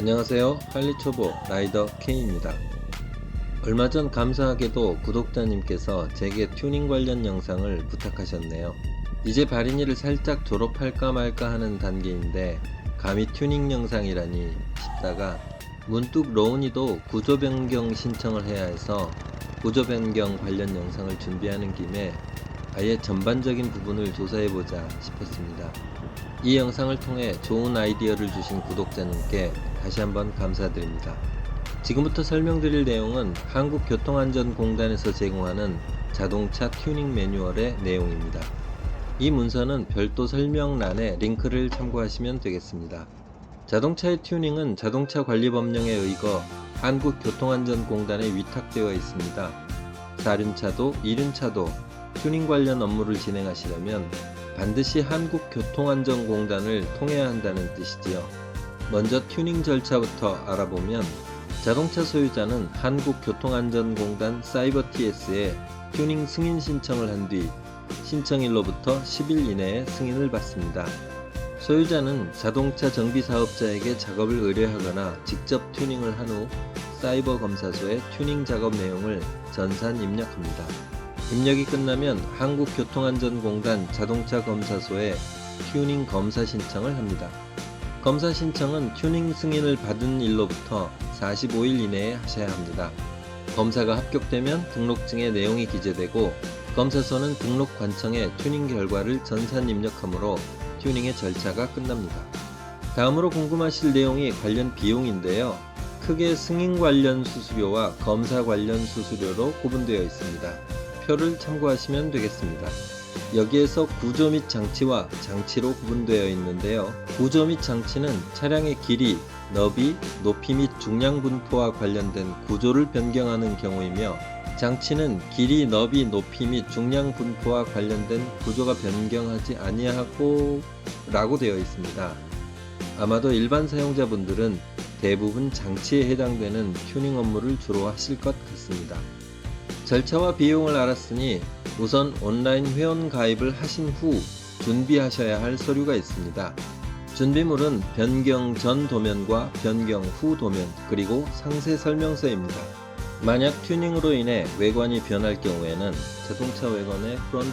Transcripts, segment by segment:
안녕하세요. 할리초보 라이더 K입니다. 얼마 전 감사하게도 구독자님께서 제게 튜닝 관련 영상을 부탁하셨네요. 이제 발인이를 살짝 졸업할까 말까 하는 단계인데 감히 튜닝 영상이라니 싶다가 문득 로운이도 구조 변경 신청을 해야 해서 구조 변경 관련 영상을 준비하는 김에 아예 전반적인 부분을 조사해보자 싶었습니다. 이 영상을 통해 좋은 아이디어를 주신 구독자님께 다시 한번 감사드립니다. 지금부터 설명드릴 내용은 한국교통안전공단에서 제공하는 자동차 튜닝 매뉴얼의 내용입니다. 이 문서는 별도 설명란에 링크를 참고하시면 되겠습니다. 자동차의 튜닝은 자동차 관리 법령에 의거 한국교통안전공단에 위탁되어 있습니다. 4륜차도 2륜차도 튜닝 관련 업무를 진행하시려면 반드시 한국교통안전공단을 통해야 한다는 뜻이지요. 먼저 튜닝 절차부터 알아보면 자동차 소유자는 한국교통안전공단 사이버TS에 튜닝 승인 신청을 한 뒤 신청일로부터 10일 이내에 승인을 받습니다. 소유자는 자동차 정비 사업자에게 작업을 의뢰하거나 직접 튜닝을 한 후 사이버 검사소에 튜닝 작업 내용을 전산 입력합니다. 입력이 끝나면 한국교통안전공단 자동차 검사소에 튜닝 검사 신청을 합니다. 검사 신청은 튜닝 승인을 받은 일로부터 45일 이내에 하셔야 합니다. 검사가 합격되면 등록증에 내용이 기재되고 검사소는 등록 관청에 튜닝 결과를 전산 입력하므로 튜닝의 절차가 끝납니다. 다음으로 궁금하실 내용이 관련 비용인데요. 크게 승인 관련 수수료와 검사 관련 수수료로 구분되어 있습니다. 표를 참고하시면 되겠습니다. 여기에서 구조 및 장치와 장치로 구분되어 있는데요. 구조 및 장치는 차량의 길이, 너비, 높이 및 중량 분포와 관련된 구조를 변경하는 경우이며 장치는 길이, 너비, 높이 및 중량 분포와 관련된 구조가 변경하지 아니하고 라고 되어 있습니다. 아마도 일반 사용자분들은 대부분 장치에 해당되는 튜닝 업무를 주로 하실 것 같습니다. 절차와 비용을 알았으니 우선 온라인 회원 가입을 하신 후 준비하셔야 할 서류가 있습니다. 준비물은 변경 전 도면과 변경 후 도면 그리고 상세 설명서입니다. 만약 튜닝으로 인해 외관이 변할 경우에는 자동차 외관의 프론트,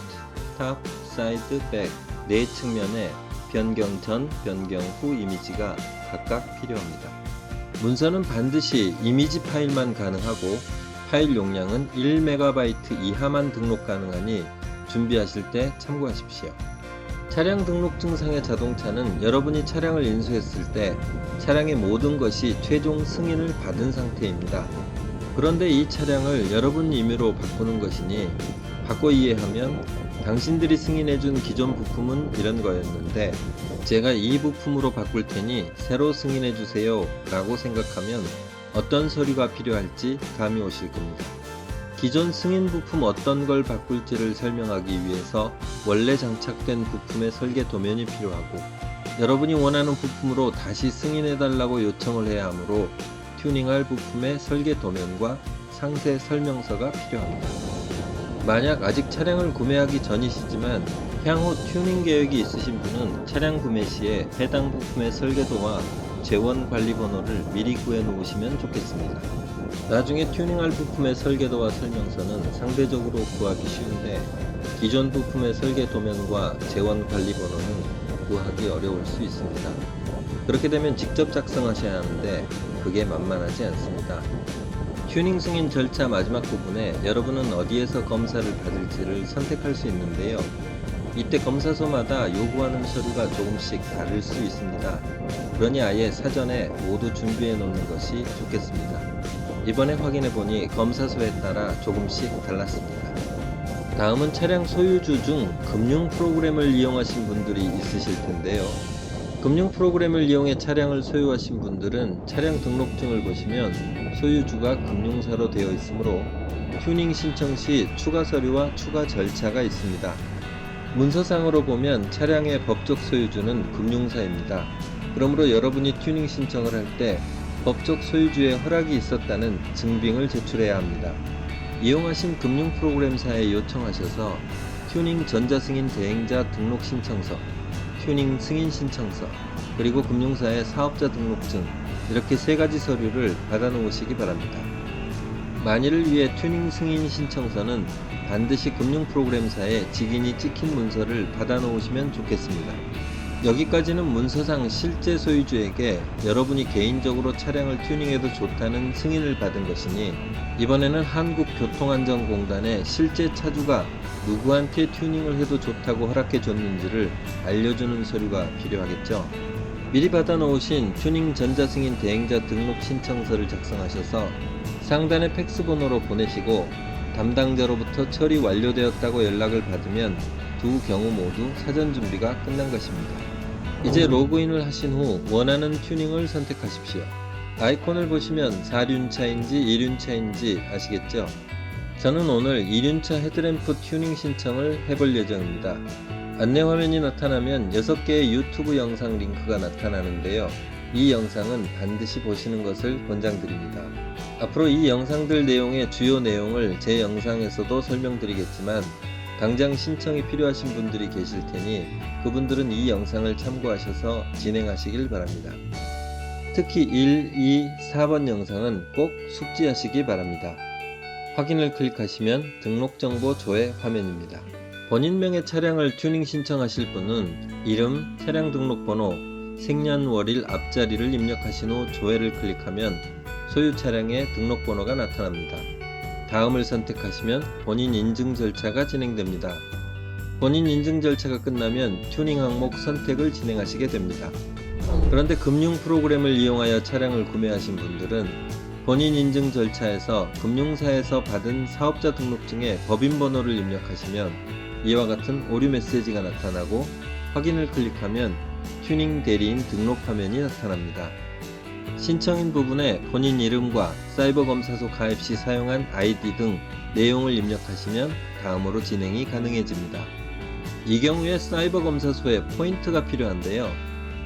탑, 사이드, 백 네 측면에 변경 전, 변경 후 이미지가 각각 필요합니다. 문서는 반드시 이미지 파일만 가능하고 파일 용량은 1MB 이하만 등록 가능하니 준비하실 때 참고하십시오. 차량 등록 증상의 자동차는 여러분이 차량을 인수했을 때 차량의 모든 것이 최종 승인을 받은 상태입니다. 그런데 이 차량을 여러분 임의로 바꾸는 것이니 바꿔 이해하면 당신들이 승인해준 기존 부품은 이런 거였는데 제가 이 부품으로 바꿀 테니 새로 승인해주세요 라고 생각하면 어떤 서류가 필요할지 감이 오실 겁니다. 기존 승인 부품 어떤 걸 바꿀지를 설명하기 위해서 원래 장착된 부품의 설계 도면이 필요하고 여러분이 원하는 부품으로 다시 승인해달라고 요청을 해야 하므로 튜닝할 부품의 설계 도면과 상세 설명서가 필요합니다. 만약 아직 차량을 구매하기 전이시지만 향후 튜닝 계획이 있으신 분은 차량 구매 시에 해당 부품의 설계도와 재원 관리 번호를 미리 구해 놓으시면 좋겠습니다. 나중에 튜닝할 부품의 설계도와 설명서는 상대적으로 구하기 쉬운데 기존 부품의 설계 도면과 재원 관리 번호는 구하기 어려울 수 있습니다. 그렇게 되면 직접 작성하셔야 하는데 그게 만만하지 않습니다. 튜닝 승인 절차 마지막 부분에 여러분은 어디에서 검사를 받을지를 선택할 수 있는데요. 이때 검사소마다 요구하는 서류가 조금씩 다를 수 있습니다. 그러니 아예 사전에 모두 준비해 놓는 것이 좋겠습니다. 이번에 확인해 보니 검사소에 따라 조금씩 달랐습니다. 다음은 차량 소유주 중 금융 프로그램을 이용하신 분들이 있으실 텐데요. 금융 프로그램을 이용해 차량을 소유하신 분들은 차량 등록증을 보시면 소유주가 금융사로 되어 있으므로 튜닝 신청 시 추가 서류와 추가 절차가 있습니다. 문서상으로 보면 차량의 법적 소유주는 금융사입니다. 그러므로 여러분이 튜닝 신청을 할 때 법적 소유주의 허락이 있었다는 증빙을 제출해야 합니다. 이용하신 금융 프로그램사에 요청하셔서 튜닝 전자승인 대행자 등록 신청서, 튜닝 승인 신청서, 그리고 금융사의 사업자 등록증, 이렇게 세 가지 서류를 받아 놓으시기 바랍니다. 만일을 위해 튜닝 승인 신청서는 반드시 금융 프로그램사에 직인이 찍힌 문서를 받아 놓으시면 좋겠습니다. 여기까지는 문서상 실제 소유주에게 여러분이 개인적으로 차량을 튜닝해도 좋다는 승인을 받은 것이니 이번에는 한국교통안전공단의 실제 차주가 누구한테 튜닝을 해도 좋다고 허락해 줬는지를 알려주는 서류가 필요하겠죠. 미리 받아 놓으신 튜닝 전자승인 대행자 등록 신청서를 작성하셔서 상단의 팩스 번호로 보내시고 담당자로부터 처리 완료되었다고 연락을 받으면 두 경우 모두 사전 준비가 끝난 것입니다. 이제 로그인을 하신 후 원하는 튜닝을 선택하십시오. 아이콘을 보시면 4륜차인지 2륜차인지 아시겠죠? 저는 오늘 2륜차 헤드램프 튜닝 신청을 해볼 예정입니다. 안내 화면이 나타나면 6개의 유튜브 영상 링크가 나타나는데요. 이 영상은 반드시 보시는 것을 권장드립니다. 앞으로 이 영상들 내용의 주요 내용을 제 영상에서도 설명드리겠지만 당장 신청이 필요하신 분들이 계실 테니 그분들은 이 영상을 참고하셔서 진행하시길 바랍니다. 특히 1, 2, 4번 영상은 꼭 숙지하시기 바랍니다. 확인을 클릭하시면 등록정보 조회 화면입니다. 본인명의 차량을 튜닝 신청하실 분은 이름, 차량 등록번호, 생년월일 앞자리를 입력하신 후 조회를 클릭하면 소유 차량의 등록번호가 나타납니다. 다음을 선택하시면 본인 인증 절차가 진행됩니다. 본인 인증 절차가 끝나면 튜닝 항목 선택을 진행하시게 됩니다. 그런데 금융 프로그램을 이용하여 차량을 구매하신 분들은 본인 인증 절차에서 금융사에서 받은 사업자 등록증에 법인 번호를 입력하시면 이와 같은 오류 메시지가 나타나고 확인을 클릭하면 튜닝 대리인 등록 화면이 나타납니다. 신청인 부분에 본인 이름과 사이버 검사소 가입 시 사용한 아이디 등 내용을 입력하시면 다음으로 진행이 가능해집니다. 이 경우에 사이버 검사소에 포인트가 필요한데요.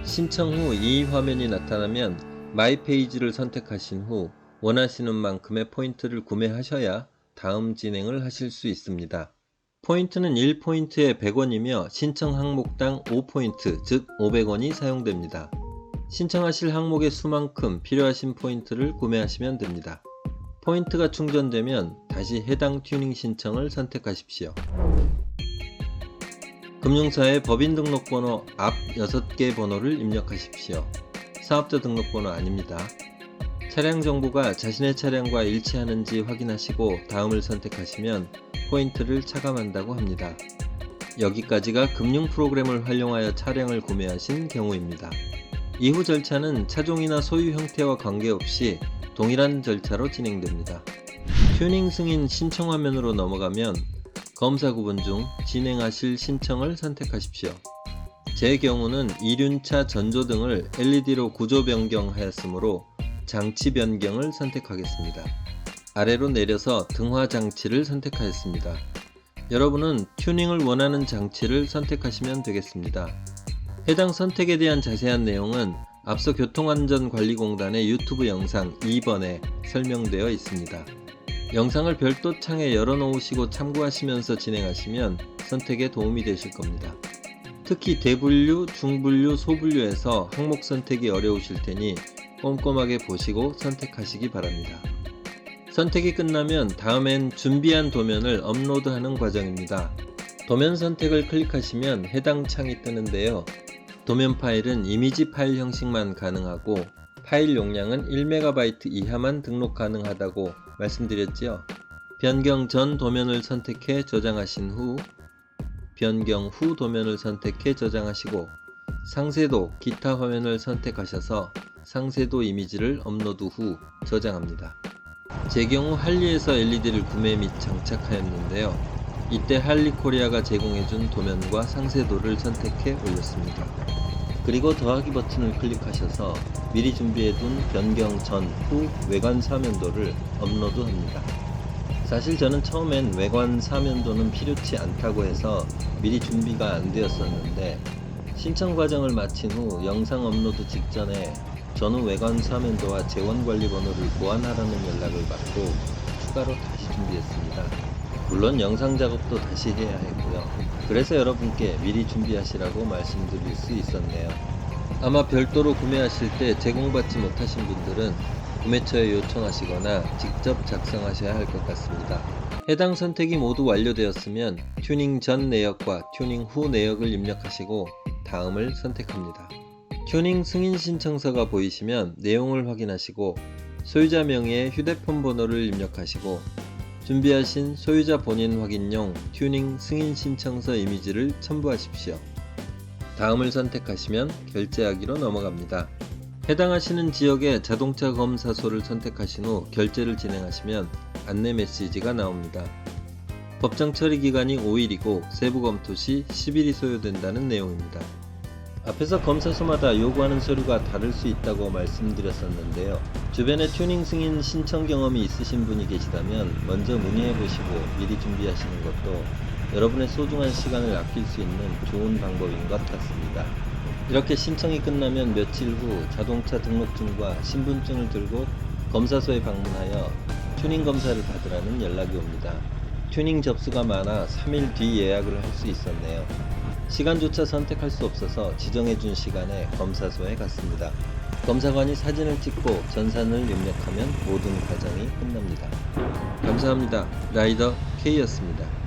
신청 후 이 화면이 나타나면 마이 페이지를 선택하신 후 원하시는 만큼의 포인트를 구매하셔야 다음 진행을 하실 수 있습니다. 포인트는 1포인트에 100원이며 신청 항목당 5포인트, 즉 500원이 사용됩니다. 신청하실 항목의 수만큼 필요하신 포인트를 구매하시면 됩니다. 포인트가 충전되면 다시 해당 튜닝 신청을 선택하십시오. 금융사의 법인 등록번호 앞 6개 번호를 입력하십시오. 사업자 등록번호 아닙니다. 차량 정보가 자신의 차량과 일치하는지 확인하시고 다음을 선택하시면 포인트를 차감한다고 합니다. 여기까지가 금융 프로그램을 활용하여 차량을 구매하신 경우입니다. 이후 절차는 차종이나 소유 형태와 관계없이 동일한 절차로 진행됩니다. 튜닝 승인 신청 화면으로 넘어가면 검사 구분 중 진행하실 신청을 선택하십시오. 제 경우는 이륜차 전조 등을 LED로 구조 변경하였으므로 장치 변경을 선택하겠습니다. 아래로 내려서 등화 장치를 선택하였습니다. 여러분은 튜닝을 원하는 장치를 선택하시면 되겠습니다. 해당 선택에 대한 자세한 내용은 앞서 교통안전관리공단의 유튜브 영상 2번에 설명되어 있습니다. 영상을 별도 창에 열어놓으시고 참고하시면서 진행하시면 선택에 도움이 되실 겁니다. 특히 대분류, 중분류, 소분류에서 항목 선택이 어려우실 테니 꼼꼼하게 보시고 선택하시기 바랍니다. 선택이 끝나면 다음엔 준비한 도면을 업로드하는 과정입니다. 도면 선택을 클릭하시면 해당 창이 뜨는데요. 도면 파일은 이미지 파일 형식만 가능하고 파일 용량은 1MB 이하만 등록 가능하다고 말씀드렸지요. 변경 전 도면을 선택해 저장하신 후 변경 후 도면을 선택해 저장하시고 상세도 기타 화면을 선택하셔서 상세도 이미지를 업로드 후 저장합니다. 제 경우 할리에서 LED를 구매 및 장착하였는데요. 이때 할리 코리아가 제공해준 도면과 상세도를 선택해 올렸습니다. 그리고 더하기 버튼을 클릭하셔서 미리 준비해둔 변경 전, 후 외관 사면도를 업로드합니다. 사실 저는 처음엔 외관 사면도는 필요치 않다고 해서 미리 준비가 안 되었었는데 신청 과정을 마친 후 영상 업로드 직전에 전후 외관 사면도와 재원 관리 번호를 보완하라는 연락을 받고 추가로 다시 준비했습니다. 물론 영상 작업도 다시 해야 했고요. 그래서 여러분께 미리 준비하시라고 말씀드릴 수 있었네요. 아마 별도로 구매하실 때 제공받지 못하신 분들은 구매처에 요청하시거나 직접 작성하셔야 할 것 같습니다. 해당 선택이 모두 완료되었으면 튜닝 전 내역과 튜닝 후 내역을 입력하시고 다음을 선택합니다. 튜닝 승인 신청서가 보이시면 내용을 확인하시고 소유자 명의의 휴대폰 번호를 입력하시고 준비하신 소유자 본인 확인용 튜닝 승인 신청서 이미지를 첨부하십시오. 다음을 선택하시면 결제하기로 넘어갑니다. 해당하시는 지역의 자동차 검사소를 선택하신 후 결제를 진행하시면 안내 메시지가 나옵니다. 법정 처리 기간이 5일이고 세부 검토 시 10일이 소요된다는 내용입니다. 앞에서 검사소마다 요구하는 서류가 다를 수 있다고 말씀드렸었는데요. 주변에 튜닝 승인 신청 경험이 있으신 분이 계시다면 먼저 문의해 보시고 미리 준비하시는 것도 여러분의 소중한 시간을 아낄 수 있는 좋은 방법인 것 같습니다. 이렇게 신청이 끝나면 며칠 후 자동차 등록증과 신분증을 들고 검사소에 방문하여 튜닝 검사를 받으라는 연락이 옵니다. 튜닝 접수가 많아 3일 뒤 예약을 할 수 있었네요. 시간조차 선택할 수 없어서 지정해준 시간에 검사소에 갔습니다. 검사관이 사진을 찍고 전산을 입력하면 모든 과정이 끝납니다. 감사합니다. 라이더 K였습니다.